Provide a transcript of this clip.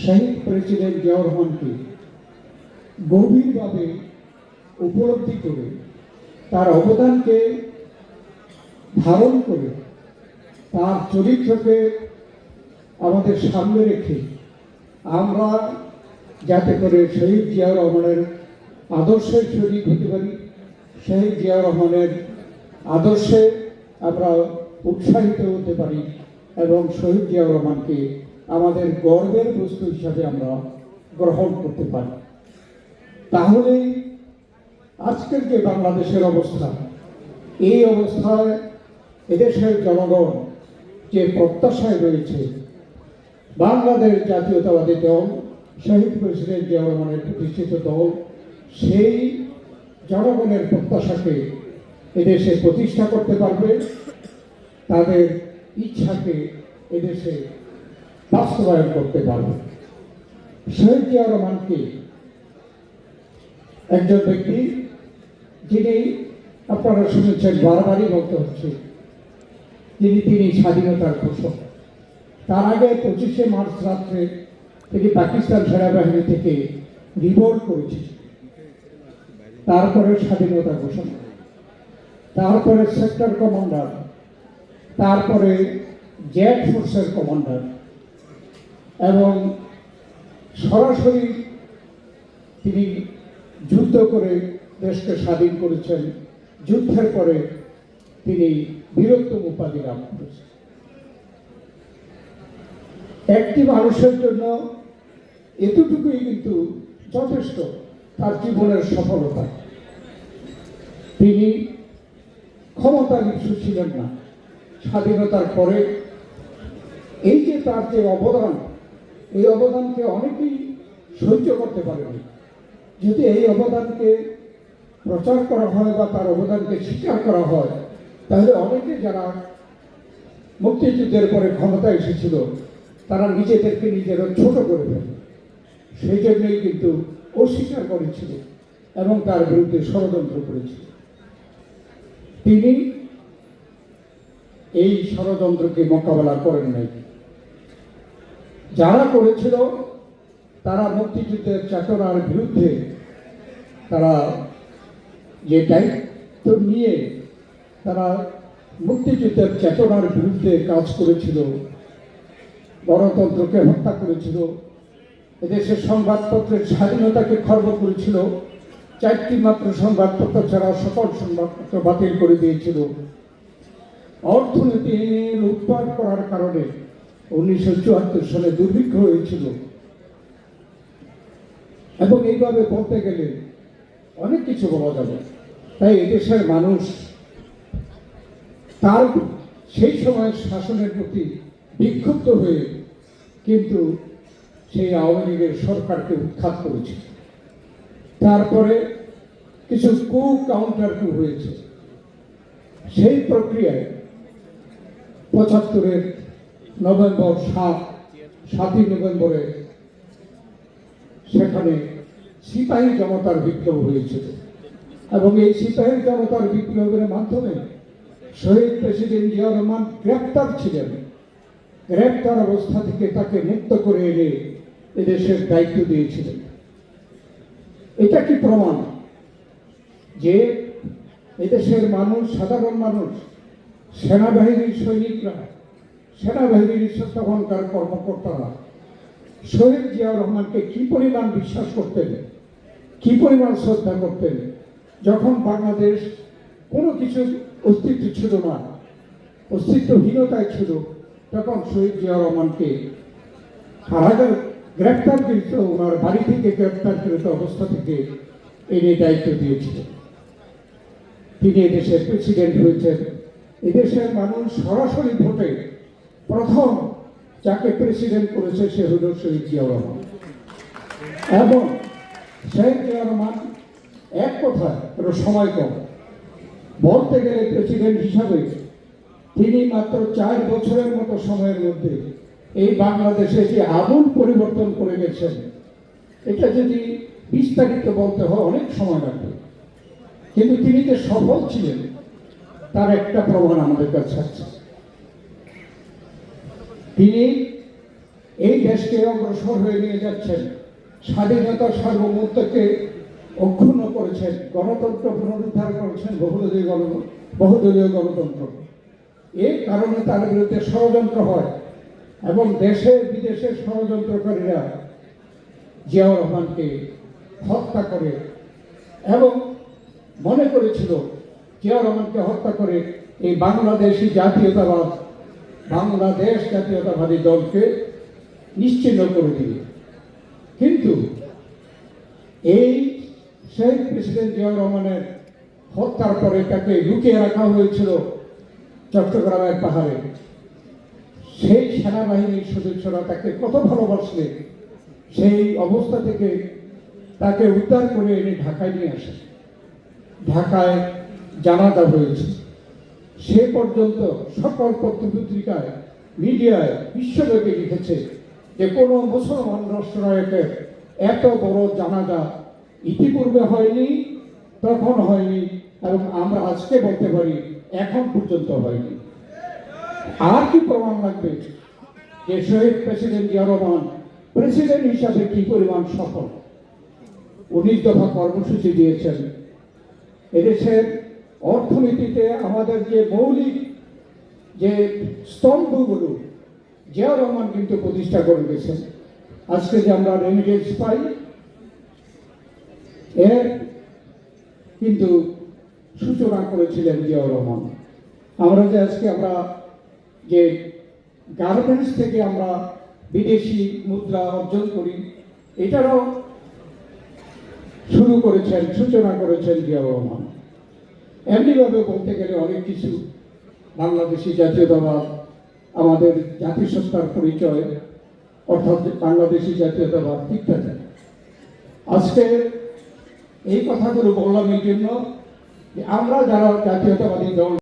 শহীদ president Ziaur রহমানকে গভীরভাবে উপলব্ধি করে, তার অবদানকে ধারণ করে, তার চরিত্রকে আমাদের সামনে রেখে আমরা যাতে করে শহীদ জিয়াউর রহমানের আদর্শের শরীর হতে পারি, শহীদ জিয়াউর রহমানের আদর্শে আমরা উৎসাহিত হতে পারি এবং শহীদ জিয়াউর রহমানকে আমাদের গর্বের বস্তু হিসাবে আমরা গ্রহণ করতে পারি। তাহলে আজকের যে বাংলাদেশের অবস্থা, এই অবস্থায় এদেশের জনগণ যে প্রত্যাশায় রয়েছে, বাংলাদেশ জাতীয়তাবাদী দল, শহীদ প্রেসিডেন্ট জিয়া রহমানের প্রতিষ্ঠিত দল, সেই জনগণের প্রত্যাশাকে এদেশে প্রতিষ্ঠা করতে পারবে। তাদের ইচ্ছাকে এদেশে বাস্তবায়ন করতে পারবে। শহীদ জিয়া রহমানকে একজন ব্যক্তি যিনি আপনারা শুনেছেন বারবারই বলতে হচ্ছে, যিনি তিনি স্বাধীনতার ঘোষক। তার আগে পঁচিশে মার্চ রাত্রে তিনি পাকিস্তান সেনাবাহিনী থেকে রিভোল্ট করেছিল তারপরে স্বাধীনতা ঘোষণা। তারপরে সেক্টর কমান্ডার। তারপরে জেট ফোর্সের কমান্ডার। এবং সরাসরি তিনি যুদ্ধ করে দেশকে স্বাধীন করেছেন। যুদ্ধের পরে তিনি বীরত্ব উপাধি লাভ করেছেন। একটি মানুষের জন্য এতটুকুই কিন্তু যথেষ্ট তার জীবনের সফলতা। তিনি ক্ষমতার কিছু ছিলেন না। স্বাধীনতার পরে এই যে তার যে অবদান এই অবদানকে অনেকেই সহ্য করতে পারেনি। যদি এই অবদানকে প্রচার করা হয় বা তার অবদানকে স্বীকার করা হয়, তাহলে অনেকে যারা মুক্তিযুদ্ধের পরে ক্ষমতা এসেছিল, তারা নিজেদেরকে নিজেরা ছোট করে ফেলে। সেই জন্যই কিন্তু অস্বীকার করেছিল এবং তার বিরুদ্ধে ষড়যন্ত্র করেছিল। তিনি এই ষড়যন্ত্রকে মোকাবেলা করেন নাই। যারা করেছিল, তারা মুক্তিযুদ্ধের চেতনার বিরুদ্ধে তারা যে দায়িত্ব নিয়ে তারা মুক্তিযুদ্ধের চেতনার বিরুদ্ধে কাজ করেছিল, গণতন্ত্রকে হত্যা করেছিল, এদেশের সংবাদপত্রের স্বাধীনতাকে খর্ব করেছিল, চারটি মাত্র সংবাদপত্র ছাড়া সকল সংবাদপত্র বাতিল করে দিয়েছিল। অর্থনীতি লুটপাট করার কারণে উনিশশো চুয়াত্তর সালে দুর্ভিক্ষ হয়েছিল। এবং এইভাবে বলতে গেলে অনেক কিছু বলা যাবে। তাই এদেশের মানুষ তার সেই সময়ের শাসনের প্রতি বিক্ষুব্ধ হয়ে কিন্তু সেই আওয়ামী লীগের সরকারকে উৎখাত করেছে। তারপরে কিছু কু কাউন্টার কু হয়েছে। সেই প্রক্রিয়ায় পঁচাত্তরের নভেম্বর সাত, সাতই নভেম্বরে সেখানে সিপাহী জনতার বিপ্লব হয়েছিল। এবং এই সিপাহী জনতার বিপ্লবের মাধ্যমে শহীদ প্রেসিডেন্ট জিয়া রহমান গ্রেপ্তার ছিলেন। গ্রেপ্তার অবস্থা থেকে তাকে মুক্ত করে এনে এদেশের দায়িত্ব দিয়েছিলেন। এটা কি প্রমাণ যে এদেশের মানুষ, সাধারণ মানুষ, সেনাবাহিনীর সৈনিকরা সেনাবাহিনীর তখনকার কর্মকর্তারা শহীদ জিয়াউর রহমানকে কি পরিমাণ বিশ্বাস করতেন? কি পরিমাণ শ্রদ্ধা করতেন? যখন বাংলাদেশ কোনো কিছু অস্তিত্ব ছিল না, অস্তিত্বহীনতায় ছিল, তখন শহীদ জিয়াউর রহমানকে কারাগার গ্রেপ্তারকৃত ওনার বাড়ি থেকে গ্রেপ্তারকৃত অবস্থা থেকে এনে দায়িত্ব দিয়েছিল। তিনি এদেশের প্রেসিডেন্ট হয়েছেন। এদেশের মানুষ সরাসরি ভোটে প্রথম যাকে প্রেসিডেন্ট করেছে সে হল শহীদ জিয়াউর রহমান। এবং শহীদ জিয়াউর রহমান এক কথায় সময় কম। বলতে গেলে প্রেসিডেন্ট হিসাবে তিনি মাত্র চার বছরের মতো সময়ের মধ্যে এই বাংলাদেশে যে আমূল পরিবর্তন করে গেছেন, এটা যদি বিস্তারিত বলতে হয়, অনেক সময় লাগবে। কিন্তু তিনি যে সফল ছিলেন, তার একটা প্রমাণ আমাদের কাছে আছে। তিনি এই দেশকে অগ্রসর হয়ে নিয়ে যাচ্ছেন। স্বাধীনতা সার্বভৌমত্বকে অক্ষুণ্ণ করেছেন, গণতন্ত্র পুনরুদ্ধার করেছেন বহুদলীয় গণ বহুদলীয় গণতন্ত্র। এই কারণে তার বিরুদ্ধে ষড়যন্ত্র হয় এবং দেশে বিদেশে ষড়যন্ত্রকারীরা জিয়াউর রহমানকে হত্যা করে এবং মনে করেছিল জিয়াউর রহমানকে হত্যা করে এই বাংলাদেশি জাতীয়তাবাদ বাংলাদেশ জাতীয়তাবাদী দলকে নিশ্চিহ্ন করে দিবে। কিন্তু এই শহীদ প্রেসিডেন্ট জিয়াউর রহমানের হত্যার পরে তাকে লুকিয়ে রাখা হয়েছিল চট্টগ্রামের পাহাড়ে। সেই সেনাবাহিনীর সদস্যরা তাকে কত ভালোবাসলে, সেই অবস্থা থেকে তাকে উদ্ধার করে এনে ঢাকায় নিয়ে আসে। ঢাকায় জানাজা হয়েছে। সে পর্যন্ত সকল পত্রপত্রিকায়, মিডিয়ায়, বিশ্বব্যাপী লিখেছে যে কোনো মুসলমান রাষ্ট্রনায়কের এত বড় জানাজা ইতিপূর্বে হয়নি, তখন হয়নি এবং আমরা আজকে বলতে পারি এখন পর্যন্ত হয়নি। আর কি প্রমাণ লাগবে যে শহীদ প্রেসিডেন্ট জিয়া রহমান প্রেসিডেন্ট হিসাবে কি পরিমাণ সফল? উনিশ দফা কর্মসূচি দিয়েছেন। এদেশের অর্থনীতিতে আমাদের যে মৌলিক যে স্তম্ভগুলো, জিয়া রহমান কিন্তু প্রতিষ্ঠা করে গেছেন আজকে যে আমরা রেমিডেন্স পাই, এর কিন্তু সূচনা করেছিলেন জিয়াউর রহমান। আমরা যে আজকে আমরা যে গার্মেন্টস থেকে আমরা বিদেশি মুদ্রা অর্জন করি, এটারও শুরু করেছেন, সূচনা করেছেন জিয়া রহমান। এমনিভাবে বলতে গেলে অনেক কিছু বাংলাদেশি জাতীয় জাতীয়তাবাদ, আমাদের জাতিসত্তার পরিচয়, অর্থাৎ বাংলাদেশি জাতীয়তাবাদ ইত্যাদি। আজকে এই কথাগুলো বললাম এই জন্য আমরা যারা জাতীয়তাবাদী দল